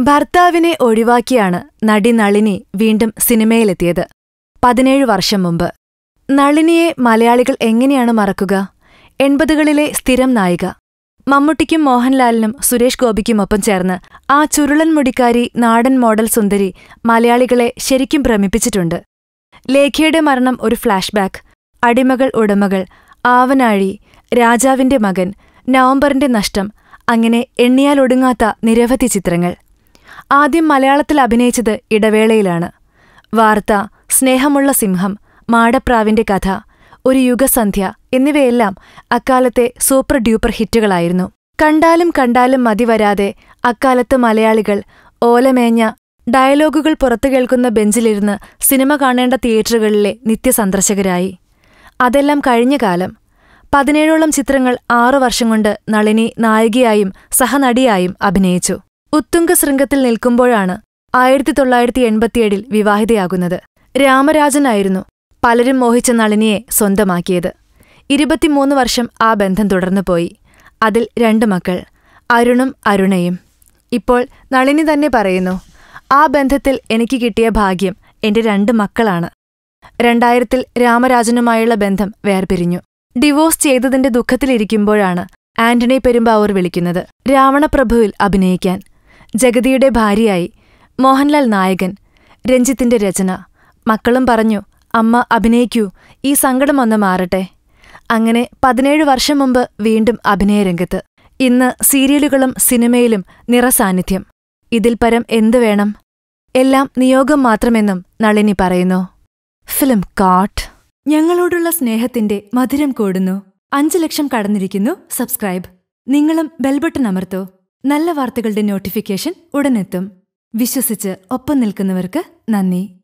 ഭർത്താവിനെ ഒഴിവാക്കിയാണ് നടി നളിനി വീണ്ടും സിനിമയിലെത്തിയത്. പതിനേഴ് വർഷം മുമ്പ്. നളിനിയെ മലയാളികൾ എങ്ങനെയാണ് മറക്കുക? എൺപതുകളിലെ സ്ഥിരം നായിക. മമ്മൂട്ടിക്കും മോഹൻലാലിനും സുരേഷ് ഗോപിക്കുമൊപ്പം ചേർന്ന് ആ ചുരുളൻ മുടിക്കാരി നാടൻ മോഡൽ സുന്ദരി മലയാളികളെ ശരിക്കും ഭ്രമിപ്പിച്ചിട്ടുണ്ട്. ലേഖയുടെ മരണം ഒരു ഫ്ലാഷ്ബാക്ക്. അടിമകൾ ഉടമകൾ ആവനാഴി രാജാവിന്റെ മകൻ നവംബറിന്റെ നഷ്ടം അങ്ങനെ എണ്ണിയാലൊടുങ്ങാത്ത നിരവധി ചിത്രങ്ങൾ. ആദ്യം മലയാളത്തിൽ അഭിനയിച്ചത് ഇടവേളയിലാണ്. വാർത്ത സ്നേഹമുള്ള സിംഹം മാടപ്രാവിന്റെ കഥ ഒരു യുഗസന്ധ്യ എന്നിവയെല്ലാം അക്കാലത്തെ സൂപ്പർ ഡ്യൂപ്പർ ഹിറ്റുകളായിരുന്നു. കണ്ടാലും കണ്ടാലും മതി വരാതെ അക്കാലത്ത് മലയാളികൾ ഓലമേഞ്ഞ ഡയലോഗുകൾ പുറത്തു കേൾക്കുന്ന ബെഞ്ചിലിരുന്ന് സിനിമ കാണേണ്ട തിയേറ്ററുകളിലെ നിത്യസന്ദർശകരായി. അതെല്ലാം കഴിഞ്ഞ കാലം. പതിനേഴോളം ചിത്രങ്ങൾ ആറു വർഷം കൊണ്ട് നളിനി നായികയായും സഹനടിയായും അഭിനയിച്ചു. ഉത്തുംഗ ശൃംഗത്തിൽ നിൽക്കുമ്പോഴാണ് ആയിരത്തി തൊള്ളായിരത്തി എൺപത്തിയേഴിൽ വിവാഹിതയാകുന്നത്. രാമരാജനായിരുന്നു പലരും മോഹിച്ച നളിനിയെ സ്വന്തമാക്കിയത്. ഇരുപത്തിമൂന്ന് വർഷം ആ ബന്ധം തുടർന്നുപോയി അതിൽ രണ്ട് മക്കൾ അരുണും അരുണയും. ഇപ്പോൾ നളിനി തന്നെ പറയുന്നു ആ ബന്ധത്തിൽ എനിക്ക് കിട്ടിയ ഭാഗ്യം എന്റെ രണ്ട് മക്കളാണ്. രണ്ടായിരത്തിൽ രാമരാജനുമായുള്ള ബന്ധം വേർപിരിഞ്ഞു. ഡിവോഴ്സ് ചെയ്തതിന്റെ ദുഃഖത്തിലിരിക്കുമ്പോഴാണ് ആന്റണി പെരുമ്പാവൂർ വിളിക്കുന്നത്. രാവണപ്രഭുവിൽ അഭിനയിക്കാൻ ജഗതിയുടെ ഭാര്യയായി മോഹൻലാൽ നായകൻ. രഞ്ജിത്തിന്റെ രചന. മക്കളും പറഞ്ഞു അമ്മ അഭിനയിക്കൂ. ഈ സങ്കടം ഒന്ന് മാറട്ടെ. അങ്ങനെ പതിനേഴ് വർഷം മുമ്പ് വീണ്ടും അഭിനയരംഗത്ത് ഇന്ന് സീരിയലുകളും സിനിമയിലും നിറസാന്നിധ്യം ഇതിൽ പരം എന്തു വേണം? എല്ലാം നിയോഗം മാത്രമെന്നും നളിനി പറയുന്നു. ഫിലിം കാട്ട് ഞങ്ങളോടുള്ള സ്നേഹത്തിന്റെ മധുരം കൂടുന്നു. അഞ്ചു ലക്ഷം കടന്നിരിക്കുന്നു. സബ്സ്ക്രൈബ്. നിങ്ങളും ബെൽബട്ടൺ അമർത്തോ. നല്ല വാർത്തകളുടെ നോട്ടിഫിക്കേഷൻ ഉടനെത്തും. വിശ്വസിച്ച് ഒപ്പം നിൽക്കുന്നവർക്ക് നന്ദി.